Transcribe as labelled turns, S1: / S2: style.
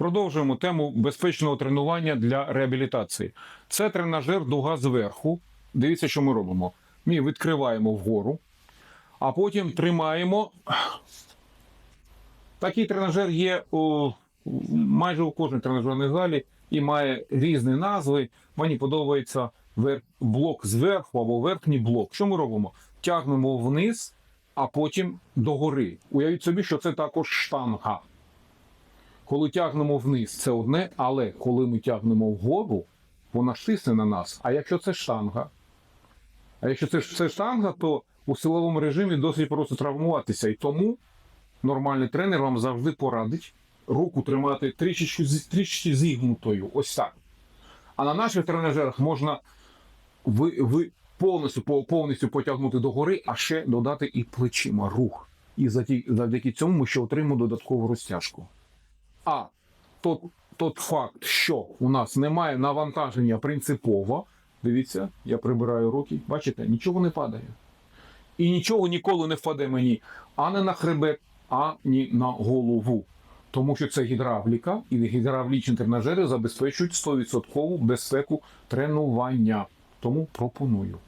S1: Продовжуємо тему безпечного тренування для реабілітації. Це тренажер дуга зверху. Дивіться, що ми робимо. Ми відкриваємо вгору, а потім тримаємо. Такий тренажер є у, майже у кожній тренажерній залі і має різні назви. Мені подобається блок зверху або верхній блок. Що ми робимо? Тягнемо вниз, а потім догори. Уявіть собі, що це також штанга. Коли тягнемо вниз, це одне, але коли ми тягнемо вгору, вона ж тисне на нас. А якщо це штанга, а якщо це, це штанга, то у силовому режимі досить просто травмуватися. І тому нормальний тренер вам завжди порадить руку тримати трішечки, трішечки зігнутою. Ось так. А на наших тренажерах можна ви, ви повністю, повністю потягнути догори, а ще додати і плечима рух. І завдяки, цьому ми ще отримаємо додаткову розтяжку. А тот, тот факт, що у нас немає навантаження принципово, дивіться, я прибираю руки, бачите, нічого не падає. І нічого ніколи не впаде мені ані на хребет, ані на голову. Тому що це гідравліка, і гідравлічні тренажери забезпечують 100% безпеку тренування. Тому пропоную.